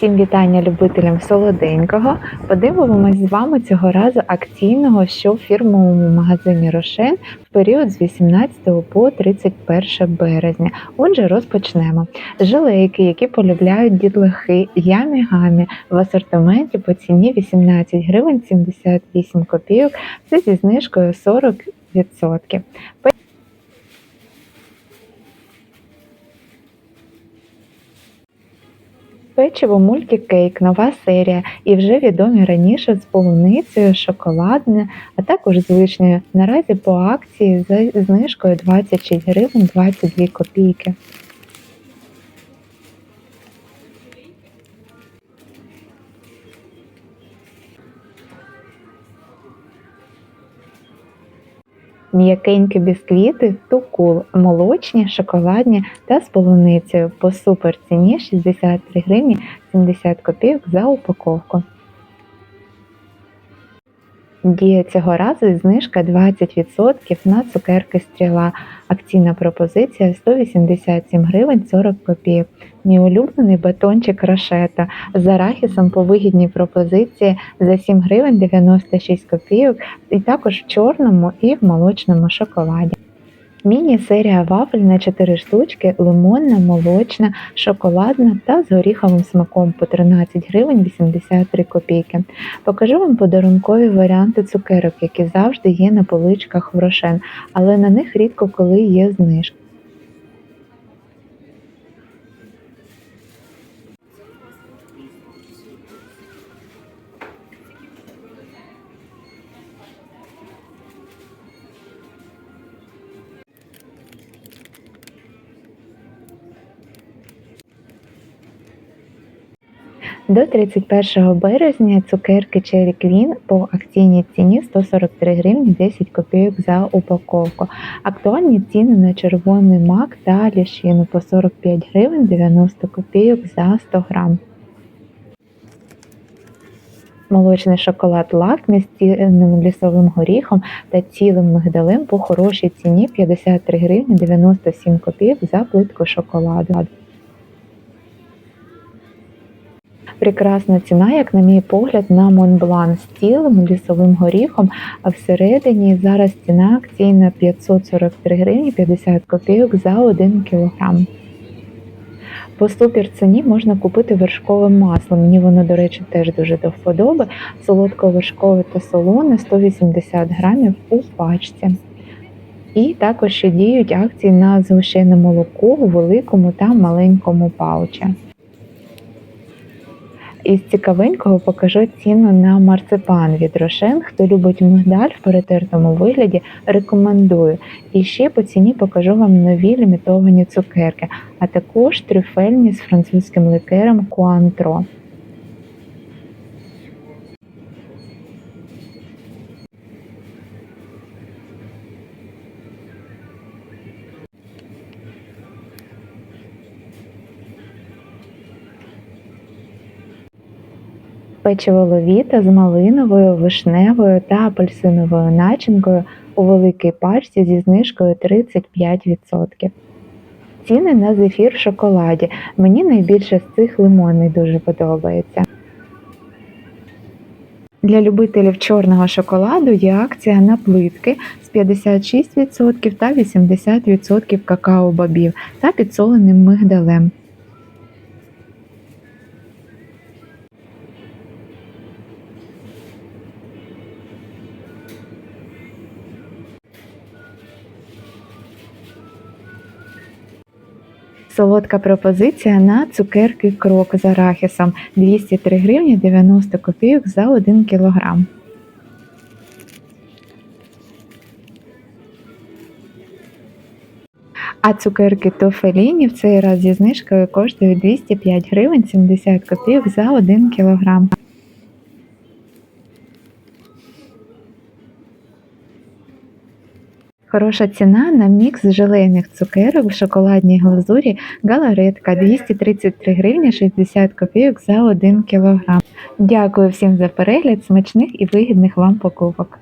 Всім вітання любителям солоденького. Подивимось з вами цього разу акційного, що в фірмовому магазині Рошен в період з 18 по 31 березня. Отже, розпочнемо. Жилейки, які полюбляють дітлахи, ямі-гамі в асортименті по ціні 18 гривень 78 копійок. Це зі знижкою 40%. Печиво мультикейк, нова серія і вже відомі раніше з полуницею, шоколадне, а також з вишнею. Наразі по акції за знижкою 26 гривень 22 копійки. М'якенькі бісквіти Тукул, молочні, шоколадні та з полуницею по супер ціні 63 гривні 70 копійок за упаковку. Діє цього разу знижка 20% на цукерки стріла. Акційна пропозиція 187 гривень 40 копійок. Мій улюблений батончик Рошета з арахісом по вигідній пропозиції за 7 гривень 96 копійок і також в чорному і в молочному шоколаді. Міні-серія вафель на 4 штучки, лимонна, молочна, шоколадна та з горіховим смаком по 13 гривень 83 копійки. Покажу вам подарункові варіанти цукерок, які завжди є на поличках в Рошен, але на них рідко коли є знижка. До 31 березня цукерки Cherry Queen по акційній ціні 143 гривні 10 копійок за упаковку. Актуальні ціни на червоний мак та ліщину по 45 гривень 90 копійок за 100 грам. Молочний шоколад лакмі з лісовим горіхом та цілим мигдалем по хорошій ціні 53 гривні 97 копійок за плитку шоколаду. Прекрасна ціна, як на мій погляд, на Монблан з цілим лісовим горіхом, а всередині зараз ціна акційна 543 гривні 50 копійок за 1 кілограм. По супер ціні можна купити вершкове масло. Мені воно, до речі, теж дуже до вподоби. Солодко-вершкове та солоне 180 грамів у пачці. І також ще діють акції на згущене молоко у великому та маленькому паучі. Із цікавенького покажу ціну на марципан від Рошен. Хто любить мигдаль в перетертому вигляді, рекомендую. І ще по ціні покажу вам нові лімітовані цукерки, а також трюфельні з французьким ликером Куантро. Печиво ловіта з малиновою, вишневою та апельсиновою начинкою у великій пачці зі знижкою 35%. Ціни на зефір в шоколаді. Мені найбільше з цих лимонний дуже подобається. Для любителів чорного шоколаду є акція на плитки з 56% та 80% какао-бобів та підсоленим мигдалем. Солодка пропозиція на цукерки крок з арахісом 203 гривні 90 копійок за 1 кілограм. А цукерки тофеліні в цей раз зі знижкою коштують 205 гривень 70 копійок за 1 кілограм. Хороша ціна на мікс желейних цукерок в шоколадній глазурі галаретка 233 гривні 60 копійок за 1 кілограм. Дякую всім за перегляд, смачних і вигідних вам покупок.